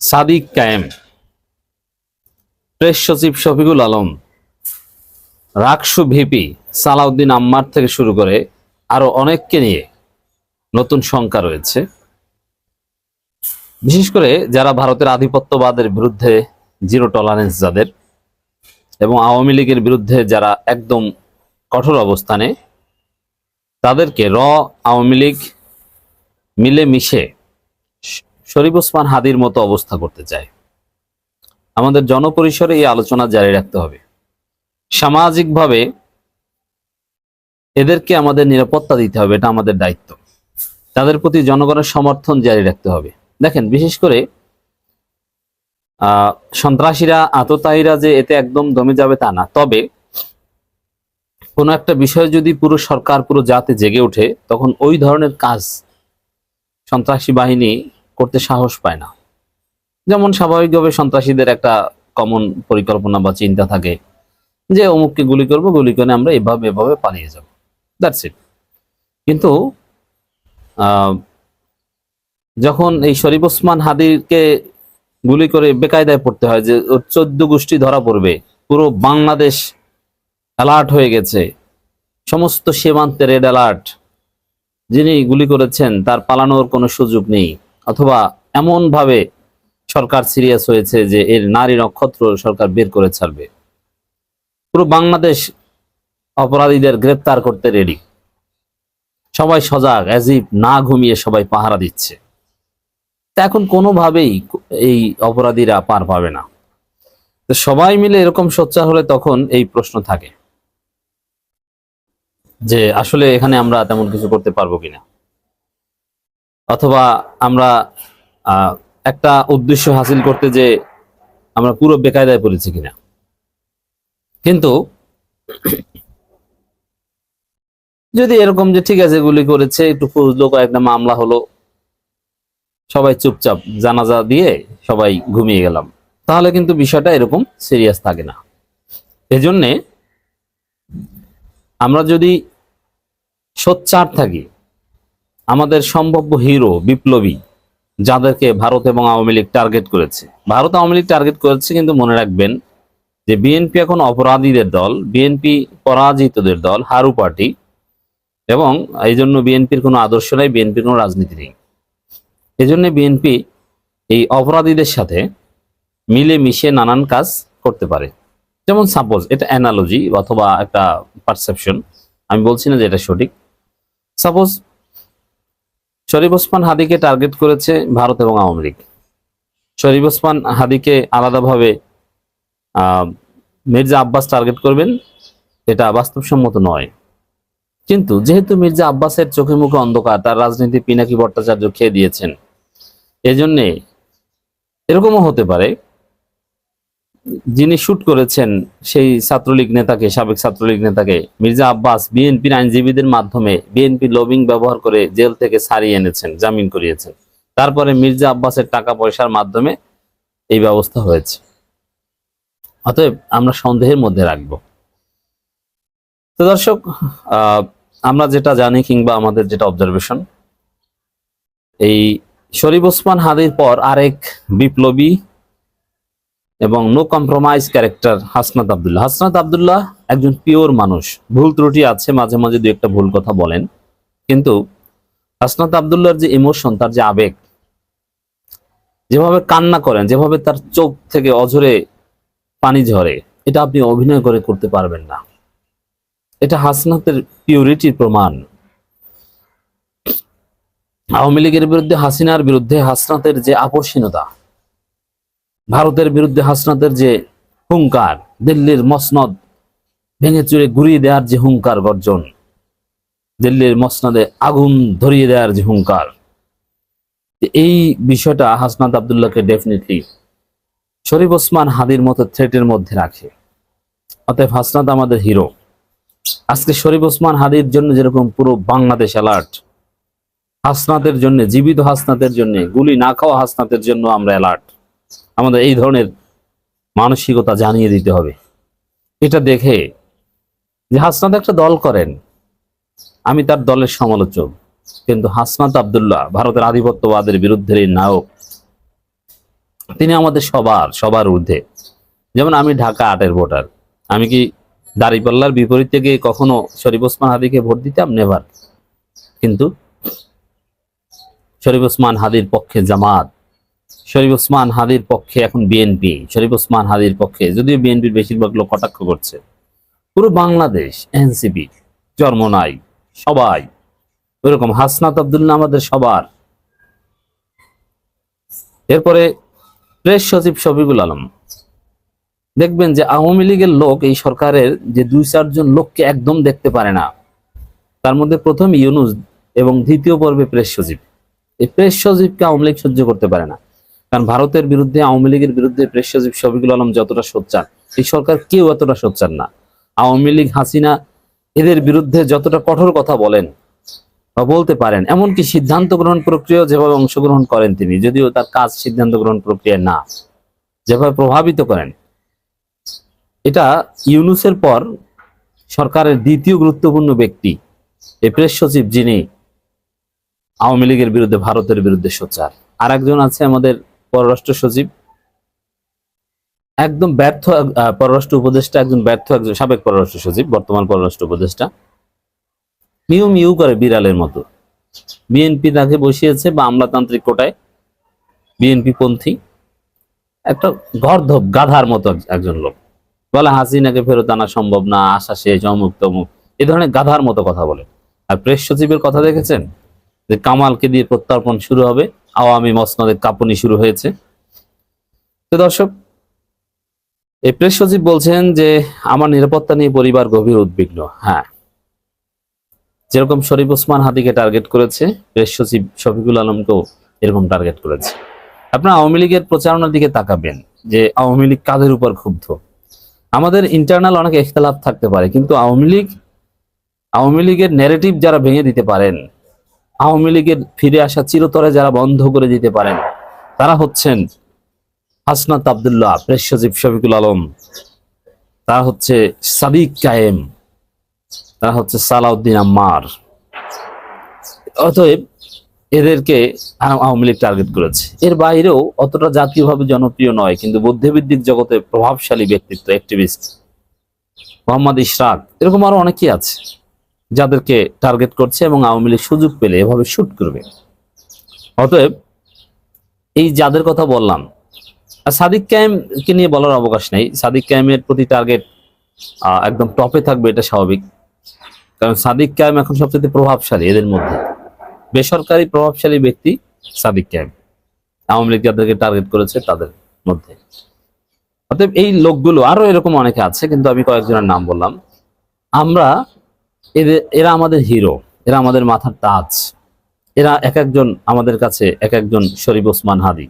Sadiq Kayem. Press সচিব Shafiqul Alam, RUCSU VP Salauddin Ammar থেকে শুরু করে আরও অনেককে নিয়ে নতুন শঙ্কা রয়েছে। বিশেষ করে যারা ভারতের আধিপত্যবাদের বিরুদ্ধে জিরো টলারেন্স যাদের এবং আওয়ামী লীগের বিরুদ্ধে যারা একদম কঠোর অবস্থানে, তাদেরকে র আওয়ামী লীগ মিলে মিশে শরীফ ওসমান হাদির মতো অবস্থা করতে চায়। আমাদের জনপরিসরে এই আলোচনা জারি রাখতে হবে। সামাজিকভাবে এদেরকে আমাদের নিরাপত্তা দিতে হবে, এটা আমাদের দায়িত্ব। তাদের প্রতি জনগণের সমর্থন জারি রাখতে হবে। দেখেন, বিশেষ করে সন্ত্রাসীরা, আততায়ীরা যে এতে একদম দমে যাবে তা না। তবে কোনো একটা বিষয় যদি পুরো সরকার, পুরো জাতি জেগে ওঠে, তখন ওই ধরনের কাজ সন্ত্রাসী বাহিনী করতে সাহস পায় না। যেমন স্বাভাবিকভাবে সন্ত্রাসীদের একটা কমন পরিকল্পনা বা চিন্তা থাকে যে, অমুককে গুলি করব, গুলি করে আমরা এভাবে এভাবে পালিয়ে যাব। দ্যাটস ইট কিন্তু যখন এই শরীফ ওসমান হাদিরকে গুলি করে বেকায়দায় পড়তে হয় যে চোদ্দ গোষ্ঠী ধরা পড়বে, পুরো বাংলাদেশ অ্যালার্ট হয়ে গেছে, সমস্ত সীমান্তে রেড অ্যালার্ট যিনি গুলি করেছেন, তার পালানোর কোনো সুযোগ নেই। অথবা এমন ভাবে সরকার সিরিয়াস হয়েছে যে এর নারী নক্ষত্র সরকার বের করে ছাড়বে। পুরো বাংলাদেশ অপরাধীদের গ্রেপ্তার করতে রেডি সবাই সজাগ অ্যাজিব না ঘুমিয়ে সবাই পাহারা দিচ্ছে। তা এখন কোনোভাবেই এই অপরাধীরা পার পাবে না। তো সবাই মিলে এরকম সোচ্চার হলে তখন এই প্রশ্ন থাকে। যে আসলে এখানে আমরা তেমন কিছু করতে পারব কিনা। অথবা আমরা একটা উদ্দেশ্য হাসিল করতে যে আমরা পুরো বেকায়দায় পড়েছি কিনা। কিন্তু যদি এরকম যে ঠিক আছে গুলি করেছে, একটু খুঁজলো, কয়েকটা মামলা হলো, সবাই চুপচাপ জানাজা দিয়ে সবাই ঘুমিয়ে গেলাম। তাহলে কিন্তু বিষয়টা এরকম সিরিয়াস থাকে না। এজন্যে আমরা যদি সোচ্চার থাকি আমাদের সম্ভাব্য হিরো, বিপ্লবী, যাদেরকে ভারত এবং আওয়ামী লীগ টার্গেট করেছে। ভারত আওয়ামী লীগ টার্গেট করেছে কিন্তু মনে রাখবেন যে বিএনপি এখন অপরাধীদের দল, বিএনপি পরাজিতদের দল হারু পার্টি এবং এই জন্য বিএনপির কোনো আদর্শ নাই, বিএনপির কোনো রাজনীতি নেই। এই জন্য বিএনপি এই অপরাধীদের সাথে মিলে মিশে নানান কাজ করতে পারে। যেমন সাপোজ এটা অ্যানালজি অথবা একটা পারসেপশন আমি বলছি না যে এটা সঠিক। সাপোজ শরীফ ওসমান হাদিকে টার্গেট করেছে ভারত এবং আওয়ামী লীগ। শরীফ ওসমান হাদিকে আলাদাভাবে মির্জা আব্বাস টার্গেট করবেন, এটা বাস্তবসম্মত নয়। কিন্তু যেহেতু মির্জা আব্বাসের চোখে মুখে অন্ধকার, তার রাজনীতি পিনাকি ভট্টাচার্য খেয়ে দিয়েছেন, এজন্যে এরকমও হতে পারে যিনি শুট করেছেন সেই ছাত্রলীগ নেতাকে, সাবেক ছাত্রলীগ নেতাকে, মির্জা আব্বাস বিএনপির আইনজীবীদের মাধ্যমে বিএনপি লবিং ব্যবহার করে জেল থেকে ছাড়িয়ে এনেছেন, জামিন করিয়েছেন। তারপরে মির্জা আব্বাসের টাকা পয়সার মাধ্যমে এই ব্যবস্থা হয়েছে। অতএব আমরা সন্দেহের মধ্যে রাখব। তো দর্শক আমরা যেটা জানি কিংবা আমাদের যেটা অবজারভেশন এই শরীফ ওসমান হাদির পর আরেক বিপ্লবী এবং no compromise character Hasnat Abdullah. Hasnat Abdullah একজন পিওর মানুষ। ভুল ত্রুটি আছে, মাঝে মাঝে দু একটা ভুল কথা বলেন। কিন্তু হাসনাত আব্দুল্লাহর যে ইমোশন তার যে আবেগ, যেভাবে কান্না করেন, যেভাবে তার চোখ থেকে অঝরে পানি ঝরে, এটা আপনি অভিনয় করে করতে পারবেন না। এটা হাসনাতের পিউরিটির প্রমাণ। আওয়ামী লীগের বিরুদ্ধে, হাসিনার বিরুদ্ধে হাসনাতের যে আপসীনতা ভারতের বিরুদ্ধে হাসনাতের যে হুঙ্কার, দিল্লির মসনদ ভেঙে চুরে ঘুরিয়ে দেওয়ার যে হুঙ্কার গর্জন, দিল্লির মসনদে আগুন ধরিয়ে দেওয়ার যে হুঙ্কার, এই বিষয়টা হাসনাত আবদুল্লাহকে ডেফিনেটলি শরীফ ওসমান হাদির মতো থ্রেটের মধ্যে রাখে। অতএব হাসনাত আমাদের হিরো আজকে শরীফ ওসমান হাদির জন্য যেরকম পুরো বাংলাদেশ অ্যালার্ট হাসনাতের জন্য, জীবিত হাসনাতের জন্য, গুলি না খাওয়া হাসনাতের জন্য আমরা অ্যালার্ট আমাদের এই ধরনের মানসিকতা জানিয়ে দিতে হবে। এটা দেখে যে হাসনাত একটা দল করেন। আমি তার দলের সমালোচক। কিন্তু হাসনাত আবদুল্লাহ ভারতের আধিপত্যবাদের বিরুদ্ধে নায়ক। তিনি আমাদের সবার সবার ঊর্ধ্বে। যেমন আমি ঢাকা আটের ভোটার। আমি কি দাঁড়িপাল্লার বিপরীতে গিয়ে কখনো শরীফ ওসমান হাদিকে ভোট দিতাম? নেভার। কিন্তু শরীফ ওসমান হাদির পক্ষে জামাত শরীফ ওসমান হাদির পক্ষে এখন বিএনপি শরীফ ওসমান হাদির পক্ষে, যদিও বিএনপির বেশিরভাগ লোক কটাক্ষ করছে। পুরো বাংলাদেশ এনসিপি চরমনাই সবাই। ওইরকম হাসনাত আবদুল্লাহ আমাদের সবার। এরপরে প্রেস সচিব শফিকুল আলম। দেখবেন যে আওয়ামী লীগের লোক এই সরকারের যে দুই চারজন লোককে একদম দেখতে পারে না। তার মধ্যে প্রথম ইউনুস এবং দ্বিতীয় পর্বে প্রেস সচিব। এই প্রেস সচিবকে আওয়ামী লীগ সহ্য করতে পারে না। কারণ ভারতের বিরুদ্ধে, আওয়ামী লীগের বিরুদ্ধে প্রেস সচিব শফিকুল আলম যতটা সোচ্চার, এই সরকার কেউ এতটা সোচ্চার না। আওয়ামী লীগ, হাসিনা এদের বিরুদ্ধে যতটা কঠোর কথা বলেন বা বলতে পারেন, এমনকি সিদ্ধান্ত গ্রহণ প্রক্রিয়া যেভাবে অংশগ্রহণ করেন তিনি, যদিও তার কাজ সিদ্ধান্ত গ্রহণ প্রক্রিয়া না, যেভাবে প্রভাবিত করেন। এটা ইউনুসের পর সরকারের দ্বিতীয় গুরুত্বপূর্ণ ব্যক্তি এই প্রেস সচিব যিনি আওয়ামী লীগের বিরুদ্ধে, ভারতের বিরুদ্ধে সোচ্চার। আর একজন আছে আমাদের পররাষ্ট্র সচিব। একদম ব্যর্থ পররাষ্ট্র উপদেষ্টা, একজন ব্যর্থ একজন সাবেক পররাষ্ট্র সচিব, বর্তমান পররাষ্ট্র উপদেষ্টা। মিউ মিউ করে বিড়ালের মতো। বিএনপি তাকে বসিয়েছে বা আমলাতান্ত্রিক কোটায়। বিএনপি পন্থী। একটা গর্ধব, গাধার মতো একজন লোক। বলে, হাসিনাকে ফেরত আনা সম্ভব না, আশা শেষ, অমুক তমুক। এ ধরনের গাধার মতো কথা বলে। আর প্রেস সচিবের কথা দেখেছেন? যে কামালকে দিয়ে প্রত্যর্পণ শুরু হবে। আওয়ামী মসনদের কাঁপুনি শুরু হয়েছে। তো দর্শক এই প্রেস সচিব বলছেন যে, আমার নিরাপত্তা নিয়ে পরিবার গভীর উদ্বিগ্ন। হ্যাঁ। যেরকম শরীফ ওসমান হাদিকে টার্গেট করেছে, প্রেস সচিব শফিকুল আলমকেও এরকম টার্গেট করেছে। আপনার আওয়ামী লীগের প্রচারণার দিকে তাকাবেন যে, আওয়ামী লীগ কাদের উপর ক্ষুব্ধ? আমাদের ইন্টারনাল অনেক ইখতলাফ থাকতে পারে, কিন্তু আওয়ামী লীগ, আওয়ামী লীগের ন্যারেটিভ যারা ভেঙে দিতে পারেন আওয়ামী লীগের ফিরে আসা চিরতরে যারা বন্ধ করে দিতে পারেন, তারা হচ্ছেন হাসনাত আবদুল্লাহ, প্রেস সচিব শফিকুল আলম, তারা হচ্ছে সাদিক কায়েম, তারা হচ্ছে সালাউদ্দিন আম্মার। অতএব এদেরকে আওয়ামী লীগ টার্গেট করেছে। এর বাইরেও অতটা জাতীয়ভাবে জনপ্রিয় নয়, কিন্তু বুদ্ধিবৃত্তিক জগতে প্রভাবশালী ব্যক্তিত্ব অ্যাক্টিভিস্ট মোহাম্মদ ইশরাক, এরকম আরও অনেকেই আছে। যাদেরকে টার্গেট করছে এবং আওয়ামী লীগ সুযোগ পেলে এভাবে শুট করবে। অতএব এই যাদের কথা বললাম সাদিক কায়েমকে নিয়ে বলার অবকাশ নেই। সাদিক কায়েমের প্রতি টার্গেট একদম টপে থাকবে এটা স্বাভাবিক। কারণ সাদিক কায়েম এখন সবচেয়ে প্রভাবশালী এদের মধ্যে। বেসরকারি প্রভাবশালী ব্যক্তি সাদিক কায়েম। আওয়ামী লীগ যাদেরকে টার্গেট করেছে তাদের মধ্যে। অতএব এই লোকগুলো, আরও এরকম অনেকে আছে, কিন্তু আমি কয়েকজনের নাম বললাম। আমরা এদের, এরা আমাদের হিরো, এরা আমাদের মাথার তাজ। এরা এক একজন আমাদের কাছে এক একজন শরীফ ওসমান হাদি।